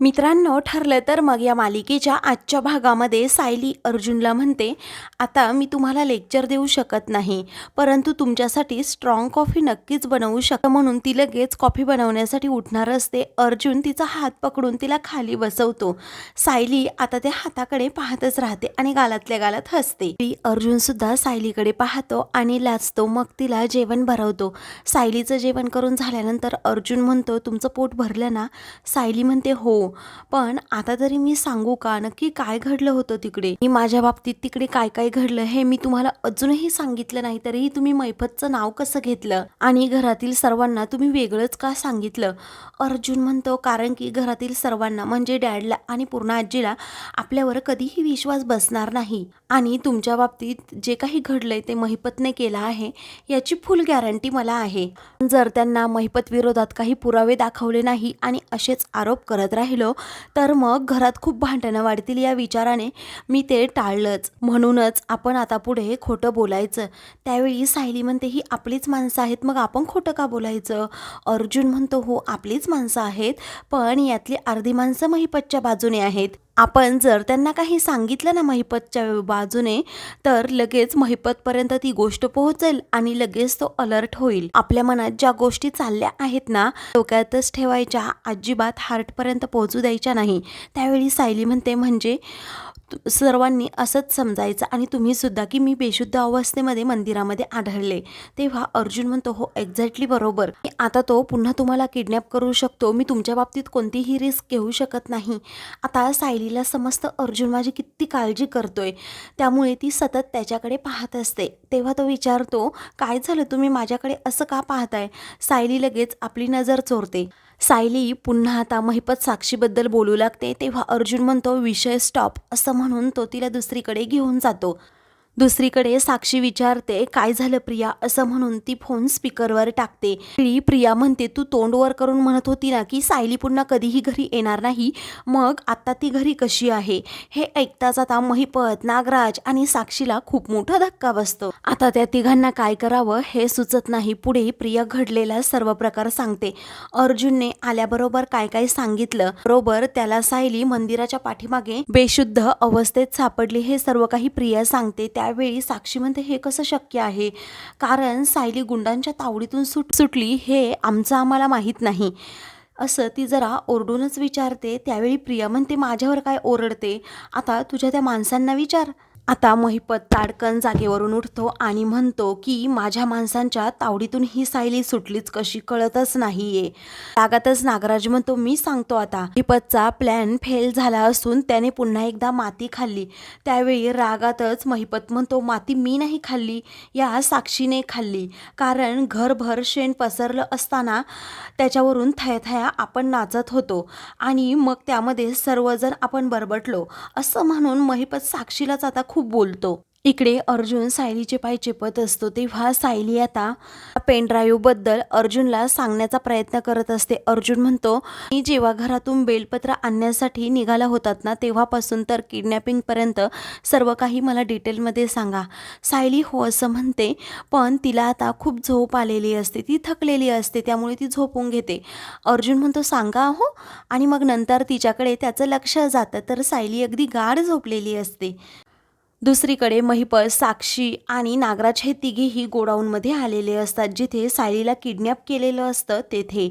मित्रांनो ठरलं तर मग या मालिकेच्या आजच्या भागामध्ये सायली अर्जुनला म्हणते आता मी तुम्हाला लेक्चर देऊ शकत नाही परंतु तुमच्यासाठी स्ट्रॉंग कॉफी नक्कीच बनवू शकतो म्हणून ती लगेच कॉफी बनवण्यासाठी उठणार असते. अर्जुन तिचा हात पकडून तिला खाली बसवतो. सायली आता त्या हाताकडे पाहतच राहते आणि गालातल्या गालात हसते. ती अर्जुन सुद्धा सायलीकडे पाहतो आणि लाचतो मग तिला जेवण भरवतो. सायलीचं जेवण करून झाल्यानंतर अर्जुन म्हणतो तुमचं पोट भरलं ना? सायली म्हणते हो. पण आता तरी मी सांगू का? नक्की काय घडलं होतं तिकडे? मी माझ्या बाबतीत तिकडे काय काय घडलं हे मी तुम्हाला अजूनही सांगितलं नाही तरीही तुम्ही मैफतचं नाव कसं घेतलं? आणि घरातील सर्वांना तुम्ही वेगळंच का सांगितलं? अर्जुन म्हणतो कारण की घरातील सर्वांना म्हणजे डॅडला आणि पूर्ण आजीला आपल्यावर कधीही विश्वास बसणार नाही. आणि तुमच्या बाबतीत जे काही घडलंय ते महिपतने केलं आहे याची फुल गॅरंटी मला आहे. जर त्यांना महिपत विरोधात काही पुरावे दाखवले नाही आणि असेच आरोप करत राहिले तर मग घरात खूप भांडणं वाढतील या विचाराने मी ते टाळलंच. म्हणूनच आपण आता पुढे खोटं बोलायचं. त्यावेळी सायली म्हणते ही आपलीच माणसं आहेत मग आपण खोटं का बोलायचं? अर्जुन म्हणतो हो आपलीच माणसं आहेत पण यातली अर्धी माणसं महिपतच्या बाजूने आहेत. आपण जर त्यांना काही सांगितलं ना महिपतच्या बाजूने तर लगेच महिपतपर्यंत ती गोष्ट पोहोचेल आणि लगेच तो अलर्ट होईल. आपल्या मनात ज्या गोष्टी चालल्या आहेत ना डोक्यातच ठेवायच्या. अजिबात हार्टपर्यंत पोहोचू द्यायच्या नाही. त्यावेळी सायली म्हणते म्हणजे सर्वांनी असंच समजायचं आणि तुम्ही सुद्धा की मी बेशुद्ध अवस्थेमध्ये मंदिरामध्ये आढळले. तेव्हा अर्जुन म्हणतो हो एक्झॅक्टली बरोबर. आता तो पुन्हा तुम्हाला किडनॅप करू शकतो. मी तुमच्या बाबतीत कोणतीही रिस्क घेऊ शकत नाही. आता सायलीला समजतं अर्जुन माझी किती काळजी करतोय. त्यामुळे ती सतत त्याच्याकडे पाहत असते. तेव्हा तो विचारतो काय झालं? तुम्ही माझ्याकडे असं का पाहताय? सायली लगेच आपली नजर चोरते. सायली पुन्हा आता महिपत साक्षीबद्दल बोलू लागते तेव्हा अर्जुन म्हणतो विषय स्टॉप असं म्हणून तो तिला दुसरीकडे घेऊन जातो. दुसरीकडे साक्षी विचारते काय झालं प्रिया? असं म्हणून ती फोन स्पीकरवर टाकते. प्रिया म्हणते तू तोंड वर करून म्हणत होती ना की सायली पुन्हा कधीही घरी येणार नाही. मग आता ती घरी कशी आहे? हे ऐकताच आता महिपत नागराज आणि साक्षीला खूप मोठा धक्का बसतो. आता त्या तिघांना काय करावं हे सुचत नाही. पुढे प्रिया घडलेला सर्व प्रकार सांगते. अर्जुनने आल्याबरोबर काय काय सांगितलं बरोबर त्याला सायली मंदिराच्या पाठीमागे बेशुद्ध अवस्थेत सापडली हे सर्व काही प्रिया सांगते. त्या त्यावेळी साक्षी म्हणते हे कसं शक्य आहे? कारण सायली गुंडांच्या तावडीतून सुट सुटली हे आमचं आम्हाला माहीत नाही. असं ती जरा ओरडूनच विचारते. त्यावेळी प्रिया म्हणते माझ्यावर काय ओरडते? आता तुझ्या त्या माणसांना विचार. आता महिपत ताडकन जागेवरून उठतो आणि म्हणतो की माझ्या माणसांच्या तावडीतून ही सायली सुटलीच कशी कळतच नाहीये. रागातच नागराज म्हणतो मी सांगतो आता. महिपतचा प्लॅन फेल झाला असून त्याने पुन्हा एकदा माती खाल्ली. त्यावेळी रागातच महिपत म्हणतो माती मी नाही खाल्ली या साक्षीने खाल्ली. कारण घरभर शेण पसरलं असताना त्याच्यावरून थयाथया आपण नाचत होतो आणि मग त्यामध्ये सर्वजण आपण बरबटलो. असं म्हणून महिपत साक्षीलाच आता खूप बोलतो. इकडे अर्जुन सायलीचे पाय चेपत असतो. तेव्हा सायली आता पेनड्राईव्हबद्दल अर्जुनला सांगण्याचा प्रयत्न करत असते. अर्जुन म्हणतो मी जेव्हा घरातून बेलपत्र आणण्यासाठी निघाला होतात ना तेव्हापासून तर किडनॅपिंगपर्यंत सर्व काही मला डिटेलमध्ये सांगा. सायली हो असं म्हणते पण तिला आता खूप झोप आलेली असते. ती थकलेली असते त्यामुळे ती झोपून घेते. अर्जुन म्हणतो सांगा हो आणि मग नंतर तिच्याकडे त्याचं लक्ष जातं. तर सायली अगदी गाढ झोपलेली असते. दुसरीकडे महिपत साक्षी आणि नागराज हे तिघेही गोडाऊनमध्ये आलेले असतात जिथे सायलीला किडनॅप केलेलं असतं तेथे.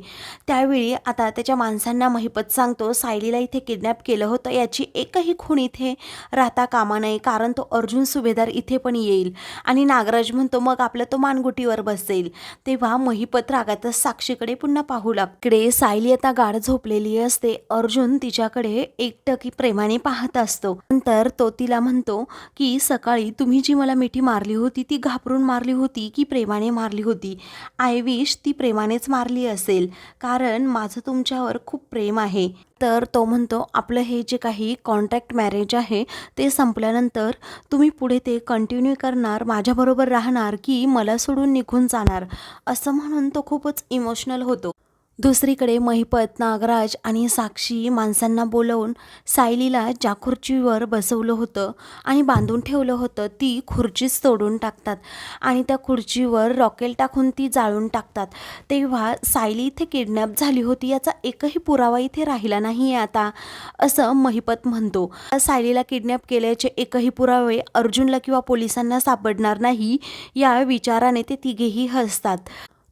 त्यावेळी आता त्याच्या माणसांना महिपत सांगतो सायलीला इथे किडनॅप केलं होतं याची एकही खूण इथे राहता कामा नये कारण तो अर्जुन सुभेदार इथे पण येईल. आणि नागराज म्हणतो मग आपलं तो मानगुटीवर बसेल. तेव्हा महिपत रागातच साक्षीकडे पुन्हा पाहू लागकडे सायली आता गाढ झोपलेली असते. अर्जुन तिच्याकडे एकटकी प्रेमाने पाहत असतो. नंतर तो तिला म्हणतो की की सकाळी तुम्ही जी मला मिठी मारली होती ती घाबरून मारली होती की प्रेमाने मारली होती? आय विश ती प्रेमानेच मारली असेल. कारण माझं तुमच्यावर खूप प्रेम आहे. तर तो म्हणतो आपलं हे जे काही कॉन्ट्रॅक्ट मॅरेज आहे ते संपल्यानंतर तुम्ही पुढे ते कंटिन्यू करणार माझ्याबरोबर राहणार की मला सोडून निघून जाणार. असं म्हणून तो खूपच इमोशनल होतो. दुसरीकडे महिपत नागराज आणि साक्षी माणसांना बोलवून सायलीला ज्या खुर्चीवर बसवलं होतं आणि बांधून ठेवलं होतं. ती खुर्चीच तोडून टाकतात आणि त्या खुर्चीवर रॉकेल टाकून ती जाळून टाकतात. तेव्हा सायली इथे किडनॅप झाली होती याचा एकही पुरावा इथे राहिला नाही आहे आता असं महिपत म्हणतो. सायलीला किडनॅप केल्याचे एकही पुरावे अर्जुनला किंवा पोलिसांना सापडणार नाही या विचाराने ते तिघेही हसतात.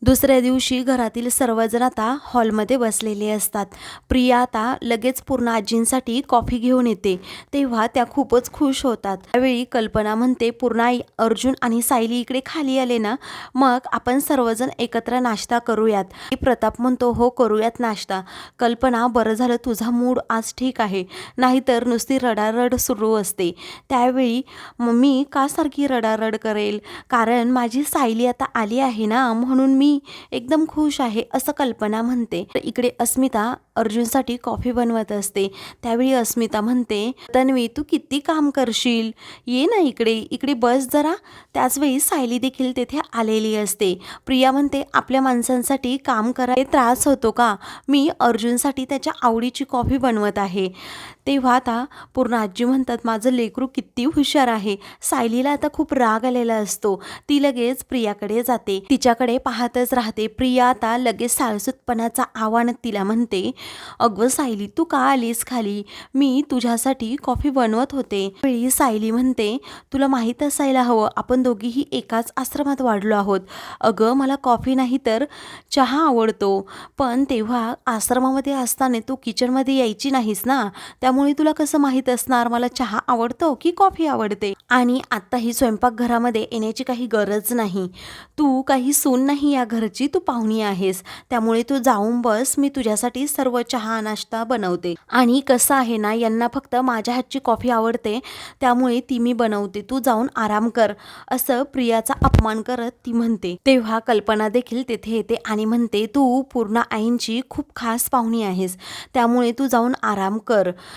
दुसऱ्या दिवशी घरातील सर्वजण आता हॉलमध्ये बसलेले असतात. प्रिया आता लगेच पूर्ण आजींसाठी कॉफी घेऊन येते. तेव्हा त्या खूपच खुश होतात. त्यावेळी कल्पना म्हणते पूर्णाई अर्जुन आणि सायली इकडे खाली आले ना मग आपण सर्वजण एकत्र नाश्ता करूयात. प्रताप म्हणतो हो करूयात नाश्ता. कल्पना बरं झालं तुझा मूड आज ठीक आहे. नाहीतर नुसती रडारड सुरू असते. त्यावेळी मग मी का सारखी रडारड करेल? कारण माझी सायली आता आली आहे ना म्हणून मी एकदम खुश आहे असं कल्पना म्हणते. तर इकडे अस्मिता अर्जुनसाठी कॉफी बनवत असते. त्यावेळी अस्मिता म्हणते तन्वी तू किती काम करशील? ये ना इकडे. इकडे बस जरा. त्याचवेळी सायली देखील तेथे आलेली असते. प्रिया म्हणते आपल्या माणसांसाठी काम करायला त्रास होतो का? मी अर्जुनसाठी त्याच्या आवडीची कॉफी बनवत आहे. तेव्हा आता पूर्ण आजी म्हणतात माझं लेकरू किती हुशार आहे. सायलीला आता खूप राग आलेला असतो. ती लगेच प्रियाकडे जाते. तिच्याकडे पाहतच राहते. प्रिया आता लगेच साळसूतपणाचा आव्हान तिला म्हणते अगं सायली तू का आलीस खाली? मी तुझ्यासाठी कॉफी बनवत होते. वेळी सायली म्हणते तुला माहीत असायला हवं. आपण दोघीही एकाच आश्रमात वाढलो आहोत. अगं मला कॉफी नाही तर चहा आवडतो. पण तेव्हा आश्रमामध्ये असताना तू किचनमध्ये यायची नाहीस ना? त्यामुळे तुला कसं माहीत असणार? मला चहा आवडतो की कॉफी आवडते? आणि आत्ताही स्वयंपाकघरामध्ये येण्याची काही गरज नाही. तू काही सून नाही या घरची तू पाहुणी आहेस. त्यामुळे तू जाऊन बस मी तुझ्यासाठी सर्व चहा नाश्ता बनवते. आणि कसं आहे ना यांना फक्त माझ्या हातची कॉफी आवडते त्यामुळे ती मी बनवते. तू जाऊन आराम कर असं प्रियाचा अपमान करत ती म्हणते. तेव्हा कल्पना देखील तेथे येते आणि म्हणते तू पूर्ण आईंची खूप खास पाहुणी आहेस. त्यामुळे तू जाऊन आराम कर.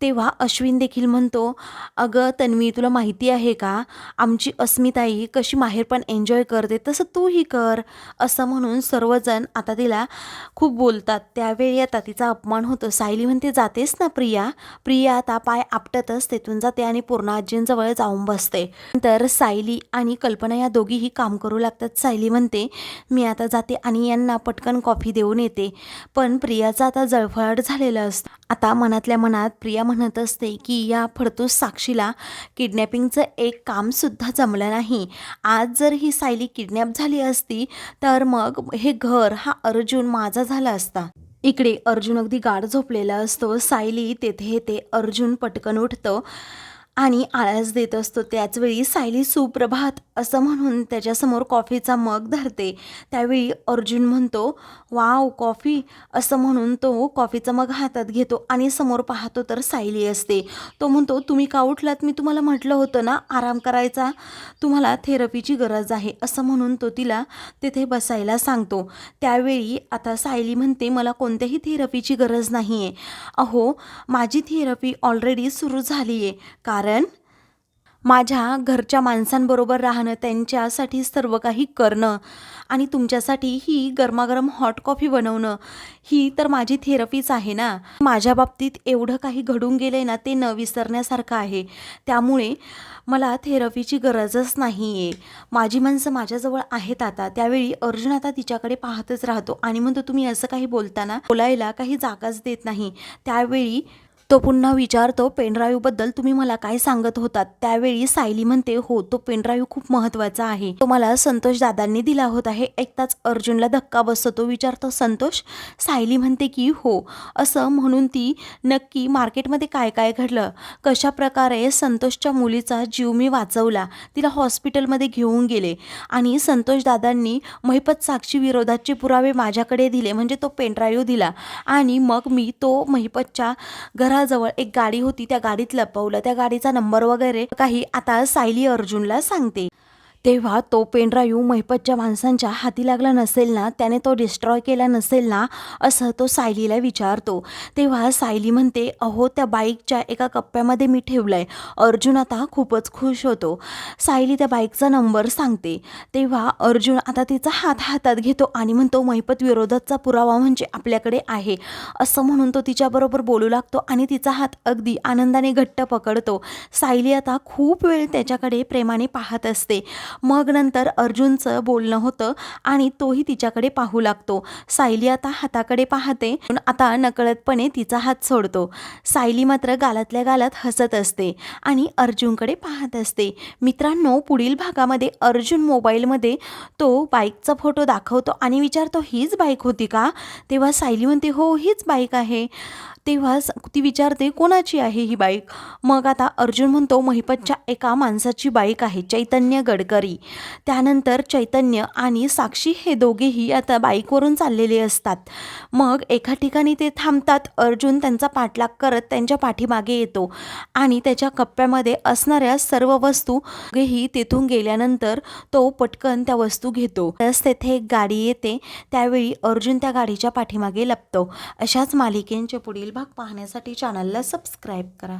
तेव्हा अश्विन देखील म्हणतो अगं तन्वी तुला माहिती आहे का? आमची अस्मिताई कशी माहेर पण एन्जॉय करते तसं तूही कर. असं म्हणून सर्वजण आता तिला खूप बोलतात. त्यावेळी आता तिचा अपमान होतो. सायली म्हणते जातेस ना प्रिया? प्रिया आता पाय आपटतच तेथून जाते आणि पूर्ण आजींजवळ जाऊन बसते. नंतर सायली आणि कल्पना या दोघीही काम करू लागतात. सायली म्हणते मी आता जाते आणि यांना पटकन कॉफी देऊन येते. पण प्रियाचं आता जळफळाट झालेलं असतं. आता मनातल्या मनात प्रिया म्हणत असते की या फडतूस साक्षीला किडनॅपिंगचं एक कामसुद्धा जमलं नाही. आज जर ही सायली किडनॅप झाली असती तर मग हे घर हा अर्जुन माझा झाला असता. इकडे अर्जुन अगदी गाढ झोपलेला असतो. सायली तेथे ते अर्जुन पटकन उठतं. आणि आळस देत असतो. त्याचवेळी सायली सुप्रभात असं म्हणून त्याच्यासमोर कॉफीचा मग धरते. त्यावेळी अर्जुन म्हणतो वाव कॉफी असं म्हणून तो कॉफीचा मग हातात घेतो आणि समोर पाहतो तर सायली असते. तो म्हणतो तुम्ही का उठलात? मी तुम्हाला म्हटलं होतं ना आराम करायचा. तुम्हाला थेरपीची गरज आहे असं म्हणून तो तिला तिथे बसायला सांगतो. त्यावेळी आता सायली म्हणते मला कोणत्याही थेरपीची गरज नाही आहे अहो माझी थेरपी ऑलरेडी सुरू झाली आहे कारण कारण माझ्या घरच्या माणसांबरोबर राहणं त्यांच्यासाठी सर्व काही करणं आणि तुमच्यासाठी ही गरमागरम हॉट कॉफी बनवणं ही तर माझी थेरपीच आहे ना. माझ्या बाबतीत एवढं काही घडून गेलं आहे ना ते न विसरण्यासारखं आहे. त्यामुळे मला थेरपीची गरजच नाही आहे माझी माणसं माझ्याजवळ आहेत आता. त्यावेळी अर्जुन आता तिच्याकडे पाहतच राहतो. आणि म्हणतो तुम्ही असं काही बोलताना बोलायला काही जागाच देत नाही. त्यावेळी तो पुन्हा विचारतो पेनड्राईव्हबद्दल तुम्ही मला काय सांगत होतात? त्यावेळी सायली म्हणते हो तो पेनड्राईव्ह खूप महत्त्वाचा आहे. तो मला संतोष दादांनी दिला होता. हे ऐकताच अर्जुनला धक्का बसतो. तो विचारतो संतोष? सायली म्हणते की हो. असं म्हणून ती नक्की मार्केटमध्ये काय काय घडलं? कशा प्रकारे संतोषच्या मुलीचा जीव मी वाचवला? तिला हॉस्पिटलमध्ये घेऊन गेले आणि संतोष दादांनी महिपत साक्षी विरोधाचे पुरावे माझ्याकडे दिले. म्हणजे तो पेनड्राईव्ह दिला आणि मग मी तो महिपतच्या घरा घराजवळ एक गाडी होती त्या गाडीत लपवलं. त्या गाडीचा नंबर वगैरे काही आता सायली अर्जुनला सांगते. तेव्हा तो पेनड्राईव्ह महिपतच्या माणसांच्या हाती लागला नसेल ना त्याने तो डिस्ट्रॉय केला नसेल ना असं तो सायलीला विचारतो. तेव्हा सायली म्हणते अहो त्या बाईकच्या एका कप्प्यामध्ये मी ठेवलं आहे अर्जुन आता खूपच खुश होतो. सायली त्या बाईकचा नंबर सांगते. तेव्हा अर्जुन आता तिचा हात हातात घेतो आणि म्हणतो महिपत विरोधाचा पुरावा म्हणजे आपल्याकडे आहे. असं म्हणून तो तिच्याबरोबर बोलू लागतो आणि तिचा हात अगदी आनंदाने घट्ट पकडतो. सायली आता खूप वेळ त्याच्याकडे प्रेमाने पाहत असते. मग नंतर अर्जुनचं बोलणं होतं आणि तोही तिच्याकडे पाहू लागतो. सायली आता हाताकडे पाहते आता नकळतपणे तिचा हात सोडतो. सायली मात्र गालातल्या गालात हसत असते आणि अर्जुनकडे पाहत असते. मित्रांनो पुढील भागामध्ये अर्जुन मोबाईलमध्ये तो बाईकचा फोटो दाखवतो आणि विचारतो हीच बाईक होती का? तेव्हा सायली म्हणते हो हीच बाईक आहे. तेव्हा स- ती विचारते कोणाची आहे ही बाईक? मग आता अर्जुन म्हणतो महिपतच्या एका माणसाची बाईक आहे चैतन्य गडकरी. त्यानंतर चैतन्य आणि साक्षी हे दोघेही आता बाईकवरून चाललेले असतात. मग एका ठिकाणी ते थांबतात अर्जुन त्यांचा पाठलाग करत त्यांच्या पाठीमागे येतो आणि त्याच्या कप्प्यामध्ये असणाऱ्या सर्व वस्तू घेही तेथून गेल्यानंतर तो पटकन त्या वस्तू घेतो. तस तेथे एक गाडी येते त्यावेळी अर्जुन त्या गाडीच्या पाठीमागे लपतो. अशाच मालिकेंचे पुढील भाग पाहण्यासाठी चॅनलला सबस्क्राईब करा.